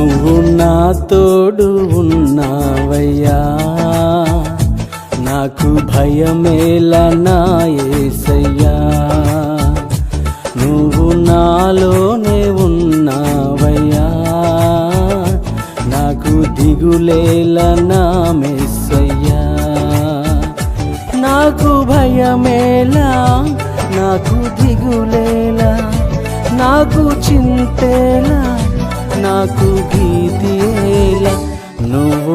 నువ్వు నా తోడు ఉన్నావయ్యా. నాకు భయమేలా నా ఏసయ్యా. నువ్వు నాలోనే ఉన్నావయ్యా. నాకు దిగులేలా నా మెస్సయ్యా నాకు భయమేలా నాకు దిగులేలా నాకు చింతేలా నాకు గీతియేలా నువ్వు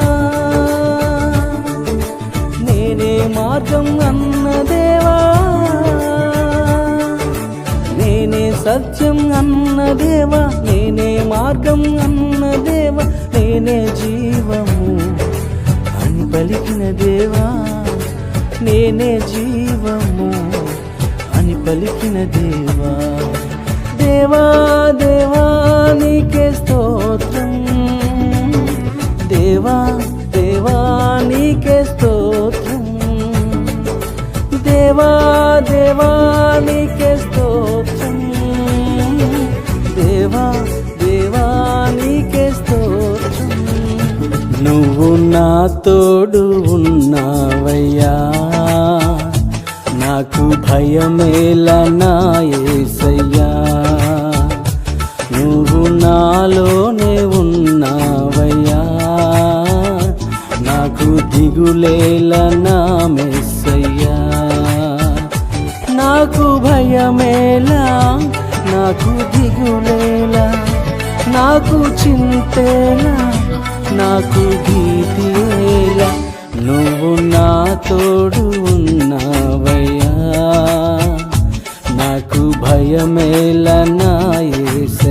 మార్గం అన్న దేవా. నేనే సత్యం అన్న దేవా. నేనే మార్గం అన్న దేవా. నేనే జీవము అని పలికిన దేవా. నేనే జీవము అని పలికిన దేవా. దేవా దేవా నీకే స్తోత్రం. దేవా దేవా తోడు ఉన్నావయ్యా. నాకు భయమేలా నా యేసయ్యా నువ్వు నాలోనే ఉన్నావయ్యా. నాకు దిగులేలా నా మెస్సయ్యా. నాకు భయమేలా నాకు దిగులేలా నాకు చింతేలా నాకు దిగు জানাইছে